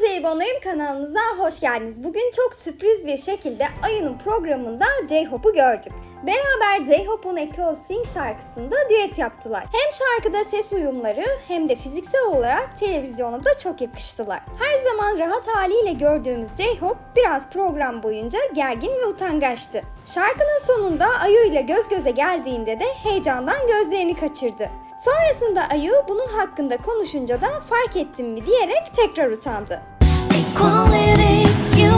Jelibonlarım kanalınıza hoş geldiniz. Bugün çok sürpriz bir şekilde Ayı'nın programında J-Hope'u gördük. Beraber J-Hope'un Echo Sing şarkısında düet yaptılar. Hem şarkıda ses uyumları hem de fiziksel olarak televizyona da çok yakıştılar. Her zaman rahat haliyle gördüğümüz J-Hope biraz program boyunca gergin ve utangaçtı. Şarkının sonunda Ayu ile göz göze geldiğinde de heyecandan gözlerini kaçırdı. Sonrasında Ayu bunun hakkında konuşunca da fark ettim mi diyerek tekrar utandı. Equality's you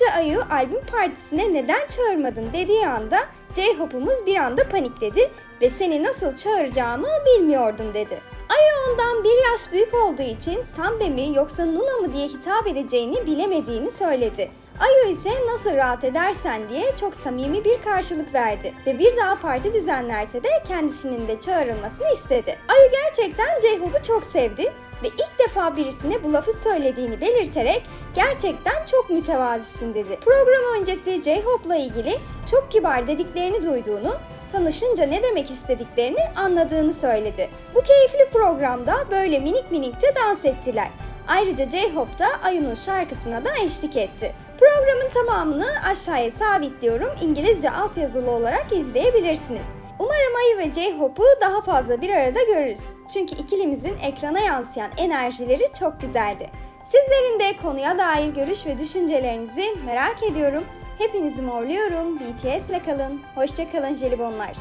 Ayrıca Ayu albüm partisine neden çağırmadın dediği anda J-Hope'umuz bir anda panikledi ve seni nasıl çağıracağımı bilmiyordum dedi. Ayu ondan bir yaş büyük olduğu için Sambe mi yoksa Nuna mı diye hitap edeceğini bilemediğini söyledi. Ayu ise nasıl rahat edersen diye çok samimi bir karşılık verdi ve bir daha parti düzenlerse de kendisinin de çağrılmasını istedi. Ayu gerçekten J-Hope'u çok sevdi ve ilk defa birisine bu lafı söylediğini belirterek gerçekten çok mütevazisin dedi. Program öncesi J-Hope'la ilgili çok kibar dediklerini duyduğunu, tanışınca ne demek istediklerini anladığını söyledi. Bu keyifli programda böyle minik minik de dans ettiler. Ayrıca J-Hope da Ayu'nun şarkısına da eşlik etti. Programın tamamını aşağıya sabitliyorum. İngilizce altyazılı olarak izleyebilirsiniz. Umarım Ayı ve J-Hope'u daha fazla bir arada görürüz. Çünkü ikilimizin ekrana yansıyan enerjileri çok güzeldi. Sizlerin de konuya dair görüş ve düşüncelerinizi merak ediyorum. Hepinizi morluyorum. BTS'le kalın. Hoşçakalın jelibonlar.